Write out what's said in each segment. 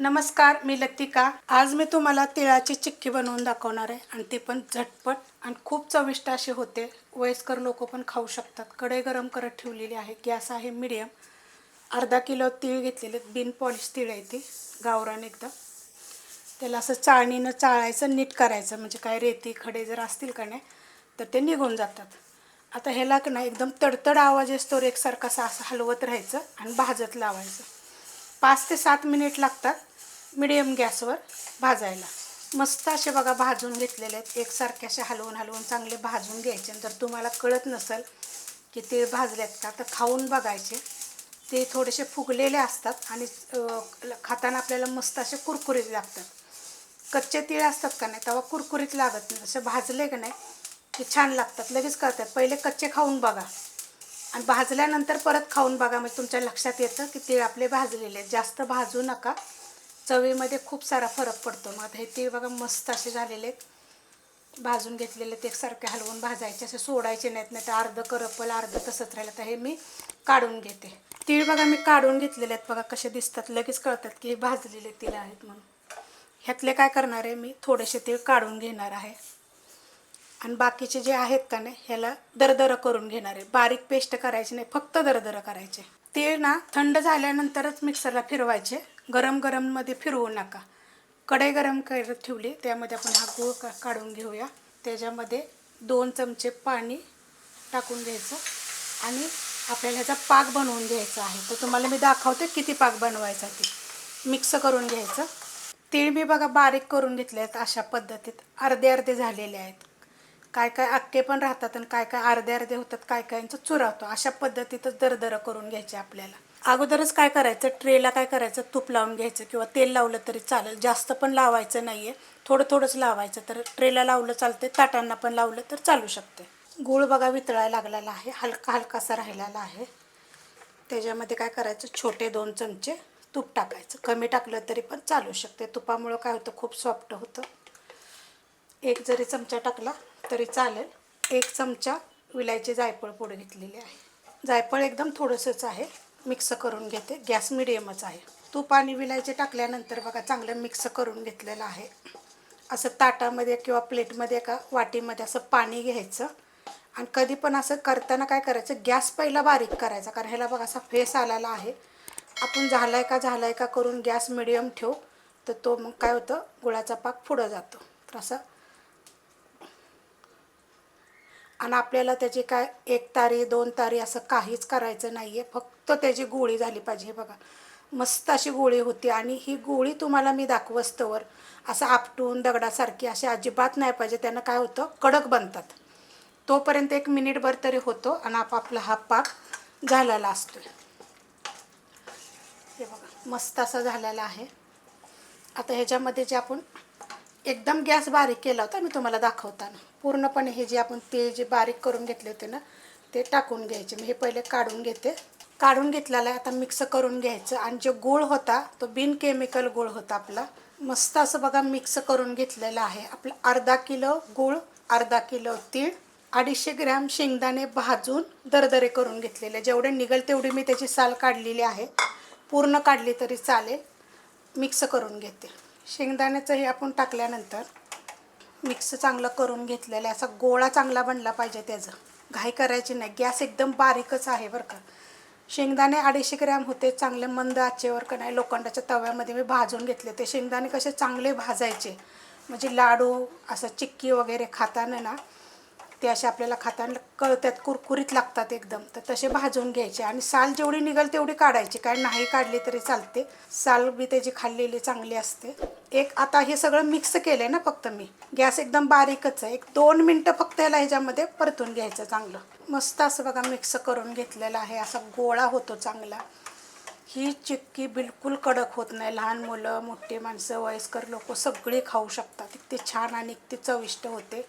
नमस्कार मी लतिका. आज मी तुम्हाला तिळाची चिक्की बनवून दाखवणार आहे आणि ती पण झटपट आणि खूप चविष्ट अशी होते. वयस्कर लोक पण खाऊ शकतात. कढई गरम करत ठेवलेली आहे. गॅस आहे मिडियम. अर्धा किलो तीळ घेतलेले बिन पॉलिश तीळ आहे ती. गावरान एकदम. त्याला असं चाळणीनं चाळायचं नीट करायचं. म्हणजे काय रेती खडे जर असतील का नाही तर ते निघून जातात. आता ह्याला का नाही एकदम तडतड आवाज असतो एकसारखा असा हलवत राहायचं आणि भाजत लावायचं. पाच ते सात मिनिट लागतात मिडियम गॅसवर भाजायला. मस्त असे बघा भाजून घेतलेले आहेत. एकसारखे असे हलवून हलवून चांगले भाजून घ्यायचे. आणि जर तुम्हाला कळत नसेल की ते भाजलेत का तर खाऊन बघायचे. ते थोडेसे फुगलेले असतात आणि खाताना आपल्याला मस्त असे कुरकुरीत लागतात. कच्चे तीळ असतात का नाही तेव्हा कुरकुरीत लागत नाही. जसे भाजले का नाही ते छान लागतात. लगेच कळतात. पहिले कच्चे खाऊन बघा. आणि भाजल्यानंतर परत खाऊन बघा म्हणजे तुमच्या लक्षात येतं की तीळ आपले भाजलेले आहेत. जास्त भाजू नका. चवीमध्ये खूप सारा फरक पडतो. मग हे तीळ बघा मस्त असे झालेले आहेत. भाजून घेतलेले ते सारखे हलवून भाजायचे असे सोडायचे नाहीत. नाही तर अर्ध करपल अर्धं तसंच राहिलं. तर हे मी काढून घेते. तीळ बघा मी काढून घेतलेले आहेत. बघा कसे दिसतात. लगेच कळतात की हे भाजलेले तीळ आहेत म्हणून. ह्यातले काय करणार आहे मी? थोडेसे तीळ काढून घेणार आहे. आणि बाकीचे जे आहेत का नाही ह्याला दरदरं करून घेणार आहे. बारीक पेस्ट करायची नाही फक्त दरदरं करायचे. ते ना थंड झाल्यानंतरच मिक्सरला फिरवायचे. गरम गरममध्ये फिरवू नका. कढई गरम करत ठेवली त्यामध्ये आपण हा गूळ का काढून घेऊया. त्याच्यामध्ये दोन चमचे पाणी टाकून घ्यायचं आणि आपल्याला ह्याचा पाक बनवून घ्यायचा आहे. तर तुम्हाला मी दाखवते किती पाक बनवायचा ते. मिक्स करून घ्यायचं. तीळ मी बघा बारीक करून घेतले आहेत अशा पद्धतीत. अर्धे अर्धे झालेले आहेत. काय काय अक्के पण राहतात आणि काय काय अर्धे अर्धे होतात काय कायचं चुरावतो. अशा पद्धतीतच दरदर करून घ्यायचे आपल्याला. अगोदरच काय करायचं? ट्रेला काय करायचं? तूप लावून घ्यायचं किंवा तेल लावलं तरी चालेल. जास्त पण लावायचं नाही आहे थोडं थोडंच लावायचं. तर ट्रेला लावलं चालते ताटांना पण लावलं तर चालू शकते गूळ बघा वितळायला लागलेला आहे. हलका हलकासा राहिलेला आहे. त्याच्यामध्ये काय करायचं? छोटे दोन चमचे तूप टाकायचं. कमी टाकलं तरी पण चालू शकते तुपामुळं काय होतं? खूप सॉफ्ट होतं. एक जरी चमचा टाकला तरी चालेल. एक चमचा विलायची जायफळ पुढे घेतलेली आहे. जायफळ एकदम थोडंसंच आहे. मिक्स करून घेते. गॅस मिडियमच आहे. तूप आणि विलायची टाकल्यानंतर बघा चांगलं मिक्स करून घेतलेलं आहे. असं ताटामध्ये किंवा प्लेटमध्ये का वाटीमध्ये असं पाणी घ्यायचं. आणि कधी पण असं करताना काय करायचं गॅस पहिला बारीक करायचा. कारण ह्याला बघा असा फेस आलेला आहे. आपण झालाय का झालाय का करून गॅस मिडियम ठेवू तर तो मग काय होतं गुळाचा पाक पुढं जातो. तर असं आणि आपल्याला त्याची काय एक तारी दोन तारी असं काहीच करायचं नाही आहे फक्त त्याची गोळी झाली पाहिजे. बघा मस्त अशी गोळी होती आणि ही गोळी तुम्हाला मी दाखवस्तवर असं आपटून दगडासारखी अशी अजिबात नाही पाहिजे. त्यानं काय होतं कडक बनतात. तोपर्यंत एक मिनिटभर तरी होतो आणि आपापला हा पाक झालेला असतो हे बघा मस्त असा झालेला आहे. आता ह्याच्यामध्ये जे आपण एकदम गॅस बारीक केला होता मी तुम्हाला दाखवताना. पूर्णपणे हे जे आपण ते जे बारीक करून घेतले होते ना ते टाकून घ्यायचे. मी हे पहिले काढून घेते. काढून घेतलेला आहे आता मिक्स करून घ्यायचं. आणि जो गूळ होता तो बिन केमिकल गूळ होता आपला. मस्त असं बघा मिक्स करून घेतलेलं आहे. आपलं अर्धा किलो गूळ अर्धा किलो तीळ अडीचशे ग्रॅम शेंगदाणे भाजून दरदरे करून घेतलेले. जेवढे निघल तेवढी मी त्याची साल काढलेली आहे. पूर्ण काढली तरी चालेल. मिक्स करून घेते. शेंगदाण्याचं हे आपण टाकल्यानंतर मिक्स चांगलं करून घेतलेलं आहे. असा गोळा चांगला बनला पाहिजे त्याचं. घाई करायची नाही. गॅस एकदम बारीकच आहे बरं का. शेंगदाणे अडीचशे ग्रॅम होते. चांगले मंद आचेवर का नाही लोखंडाच्या तव्यामध्ये मी भाजून घेतले. ते शेंगदाणे कसे चांगले भाजायचे. म्हणजे लाडू असं चिक्की वगैरे खाताना ना ते असे आपल्याला खाताना कळतात कुरकुरीत लागतात एकदम. तर तसे भाजून घ्यायचे आणि साल जेवढी निघेल तेवढी काढायची. काय नाही काढली तरी चालते. साल बी त्याची खाल्लेली चांगली असते. एक आता हे सगळं मिक्स केलं आहे ना फक्त मी. गॅस एकदम बारीकच आहे. एक दोन मिनटं फक्त याला ह्याच्यामध्ये परतून घ्यायचं चांगलं. मस्त असं बघा मिक्स करून घेतलेलं आहे. असा गोळा होतो चांगला. ही चिक्की बिलकुल कडक होत नाही. लहान मुलं मोठी माणसं वयस्कर लोक सगळी खाऊ शकतात. इतकी छान आणि ते चविष्ट होते.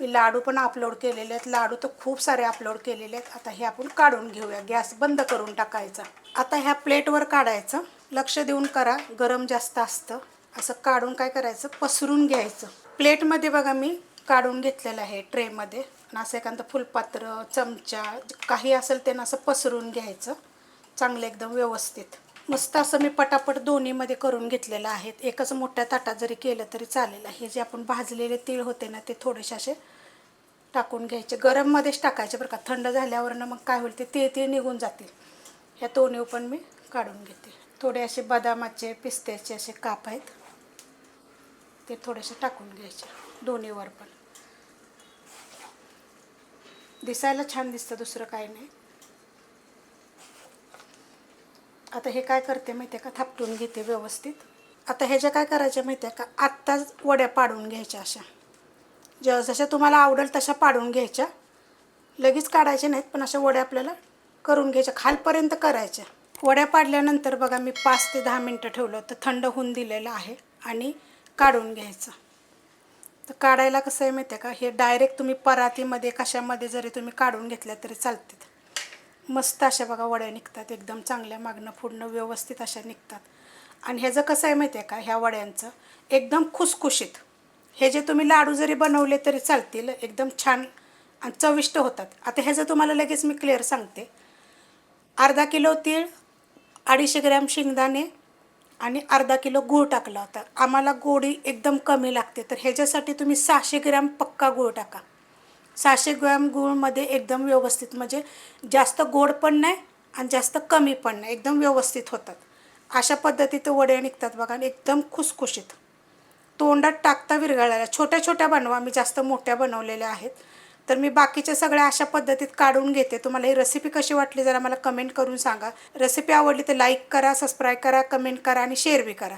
मी लाडू पण अपलोड केलेले आहेत. लाडू तर खूप सारे अपलोड केलेले आहेत. आता हे आपण काढून घेऊया. गॅस बंद करून टाकायचा. आता ह्या प्लेटवर काढायचं. लक्ष देऊन करा. गरम जास्त असतं. असं काढून काय करायचं? पसरून घ्यायचं. प्लेटमध्ये बघा मी काढून घेतलेलं आहे ट्रेमध्ये आणि असं एखादं फुलपात्र चमचा काही असेल त्यांना असं पसरून घ्यायचं. चांगलं एकदम व्यवस्थित. मस्त असं मी पटापट दोन्हीमध्ये करून घेतलेलं आहे एकच मोठ्या ताटात जरी केलं तरी चालेल. हे जे आपण भाजलेले तीळ होते ना ते थोडेसे असे टाकून घ्यायचे. गरममध्येच टाकायचे बरं का. थंड झाल्यावरनं मग काय होईल ते तीळ तीळ निघून जातील. ह्या दोन्ही पण मी काढून घेते. थोडे असे बदामाचे पिस्त्याचे असे काप आहेत. ते थोडेसे टाकून घ्यायचे. दोन्हीवर पण. दिसायला छान दिसतं दुसरं काही नाही. आता हे काय करते माहिती आहे का? थापटून घेते व्यवस्थित. आता हे जे काय करायचे माहिती आहे का? आत्ताच वड्या पाडून घ्यायच्या अशा. ज जशा तुम्हाला आवडेल तशा पाडून घ्यायच्या. लगेच काढायच्या नाहीत पण अशा वड्या आपल्याला करून घ्यायच्या. खालपर्यंत करायच्या. वड्या पाडल्यानंतर बघा मी पाच ते दहा मिनटं ठेवलं तर थंड होऊन दिलेलं आहे आणि काढून घ्यायचं. तर काढायला कसं आहे माहिती आहे का? हे डायरेक्ट तुम्ही परातीमध्ये कशामध्ये जरी तुम्ही काढून घेतल्या तरी चालतात मस्त अशा बघा वड्या निघतात एकदम चांगल्या मागणं फुडणं व्यवस्थित अशा निघतात. आणि ह्याचं कसं आहे माहिती आहे का ह्या वड्यांचं एकदम खुसखुशीत. हे जे तुम्ही लाडू जरी बनवले तरी चालतील एकदम छान आणि चविष्ट होतात. आता ह्याचं तुम्हाला लगेच मी क्लिअर सांगते. अर्धा किलो तीळ अडीचशे ग्रॅम शेंगदाणे आणि अर्धा किलो गूळ टाकला होता. आम्हाला गोडी एकदम कमी लागते. तर ह्याच्यासाठी तुम्ही सहाशे ग्रॅम पक्का गूळ टाका. सहाशे ग्रॅम गूळमध्ये एकदम व्यवस्थित म्हणजे जास्त गोड पण नाही आणि जास्त कमी पण नाही एकदम व्यवस्थित होतात. अशा पद्धतीत वडे निघतात बघा आणि एकदम खुसखुशीत. तोंडात टाकता विरघळायला छोट्या छोट्या बनवा मी जास्त मोठ्या बनवलेल्या आहेत. तर मी बाकीच्या सगळ्या अशा पद्धतीत काढून घेते. तुम्हाला ही रेसिपी कशी वाटली जरा मला कमेंट करून सांगा. रेसिपी आवडली तर लाईक करा सबस्क्राईब करा कमेंट करा आणि शेअर बी करा.